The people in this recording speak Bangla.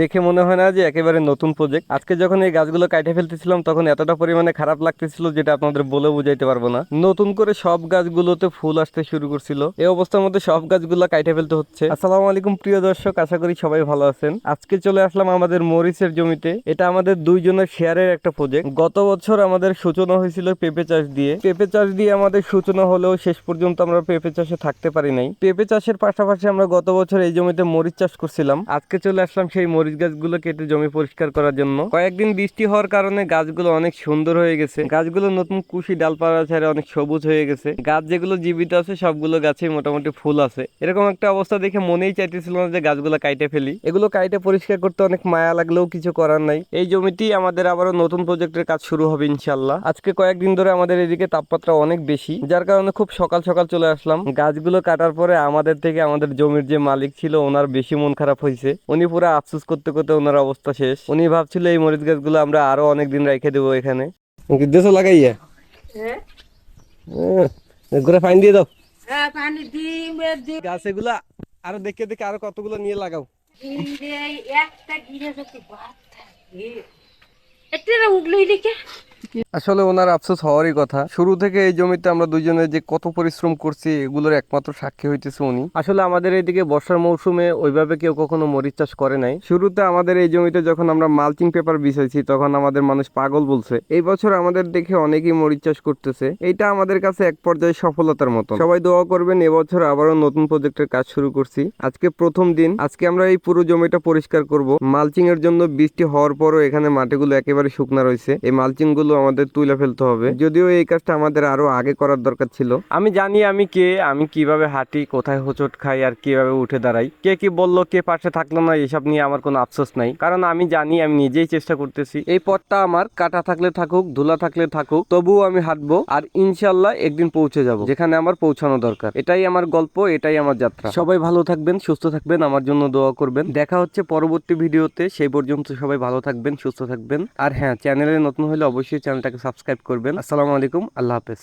দেখে মনে হয় না যে একেবারে নতুন প্রজেক্ট আজকে যখন এই গাছগুলো কাটে ফেলতেছিলাম, তখন এতটা পরিমাণে খারাপ লাগতেছিল যেটা আপনাদের বলে বুঝাইতে পারব না। নতুন করে সব গাছগুলোতে ফুল আসতে শুরু করছিল। এই অবস্থার মধ্যে সব গাছগুলো কাটে ফেলতে হচ্ছে। আসসালামু আলাইকুম, প্রিয় দর্শক, আশা করি সবাই ভালো আছেন। আজকে চলে আসলাম আমাদের মরিচের জমিতে। এটা আমাদের দুইজনের শেয়ারের একটা প্রজেক্ট গত বছর আমাদের সূচনা হয়েছিল পেঁপে চাষ দিয়ে। পেঁপে চাষ দিয়ে আমাদের সূচনা হলেও শেষ পর্যন্ত আমরা পেঁপে চাষে থাকতে পারি নাই। পেঁপে চাষের পাশাপাশি আমরা গত বছর এই জমিতে মরিচ চাষ করছিলাম। আজকে চলে আসলাম সেই মরিচ গাছগুলো কেটে জমি পরিষ্কার করার জন্য। কয়েকদিন বৃষ্টি হওয়ার কারণে গাছগুলো অনেক সুন্দর হয়ে গেছে। গাছগুলো নতুন কুশি ডালপালা ছেড়ে অনেক সবুজ হয়ে গেছে। গাছ যেগুলো জীবিত আছে, সবগুলো গাছে মোটামুটি ফুল আছে। এরকম একটা অবস্থা দেখে মনেই চাইতেছিল না যে গাছগুলো কাইটে ফেলি। এগুলো কাইটে পরিষ্কার করতে অনেক মায়া লাগলেও কিছু করার নাই। এই জমিটি আমাদের আবারও নতুন প্রজেক্টের কাজ শুরু হবে ইনশাল্লাহ আজকে কয়েকদিন ধরে আমাদের এদিকে তাপমাত্রা অনেক বেশি। যার কারণে খুব সকাল সকাল চলে আসলাম। গাছগুলো কাটার পরে আমাদের থেকে আমাদের জমির যে মালিক ছিল, ওনার বেশি মন খারাপ হয়েছে। উনি পুরো আফসোস করতে করতে ওনার অবস্থা শেষ। উনি ভাবছিল এই মরিচ গাছগুলো আমরা আরও অনেক দিন রেখে দেবো এখানে। দেশো লাগাইয়া হ্যাঁ ঘুরে ফাইন দিয়ে দাও। হ্যাঁ, গাছ এগুলা আরও দেখে দেখে আরও কতগুলো নিয়ে লাগাও। একটা গিরে থাকে। এটা এদিকে। আসলে ওনার আফসোস হওয়ারই কথা। শুরু থেকে এই জমিতে আমরা দুইজনে যে কত পরিশ্রম করছি, এগুলোর একমাত্র সাক্ষী হইতেছে উনি। আসলে আমাদের এইদিকে বর্ষার মৌসুমে ওইভাবে কেউ কখনো মরিচ চাষ করে নাই। শুরুতে আমাদের এই জমিতে যখন আমরা মালচিং পেপার বিছাইছি, তখন আমাদের মানুষ পাগল বলছে, এই বছর আমাদের দেখে অনেকেই মরিচ চাষ করতেছে। এইটা আমাদের কাছে এক পর্যায়ে সফলতার মতো সবাই দোয়া করবেন এবছর আবারও নতুন প্রজেক্টের কাজ শুরু করছি। আজকে প্রথম দিন, আজকে আমরা এই পুরো জমিটা পরিষ্কার করব। মালচিং এর জন্য বৃষ্টি হওয়ার পরও এখানে মাটিগুলো একেবারে শুকনা রয়েছে। এই মালচিংগুলো আমাদের তুলে ফেলতে হবে। যদিও এই কাজটা আমাদের আরও আগে করার দরকার ছিল। আমি জানি আমি কে, আমি কীভাবে হাঁটি, কোথায় হোঁচট খাই আর কীভাবে উঠে দাঁড়াই। কে কি বলল, কে পাশে থাকল না, এসব নিয়ে আমার কোনো আফসোস নাই। কারণ আমি জানি আমি নিজেই চেষ্টা করতেছি। এই পথটা আমার কাটা থাকলে থাকুক, ধুলা থাকলে থাকুক, তবুও আমি হাঁটবো আর ইনশাল্লাহ একদিন পৌঁছে যাব, যেখানে আমার পৌঁছানো দরকার। এটাই আমার গল্প, এটাই আমার যাত্রা। সবাই ভালো থাকবেন, সুস্থ থাকবেন, আমার জন্য দোয়া করবেন। দেখা হচ্ছে পরবর্তী ভিডিওতে, সেই পর্যন্ত সবাই ভালো থাকবেন, সুস্থ থাকবেন। আর হ্যাঁ চ্যানেলে নতুন হলে অবশ্যই চ্যানেলটাকে সাবস্ক্রাইব করবেন। আসসালামু আলাইকুম আল্লাহ হাফেজ।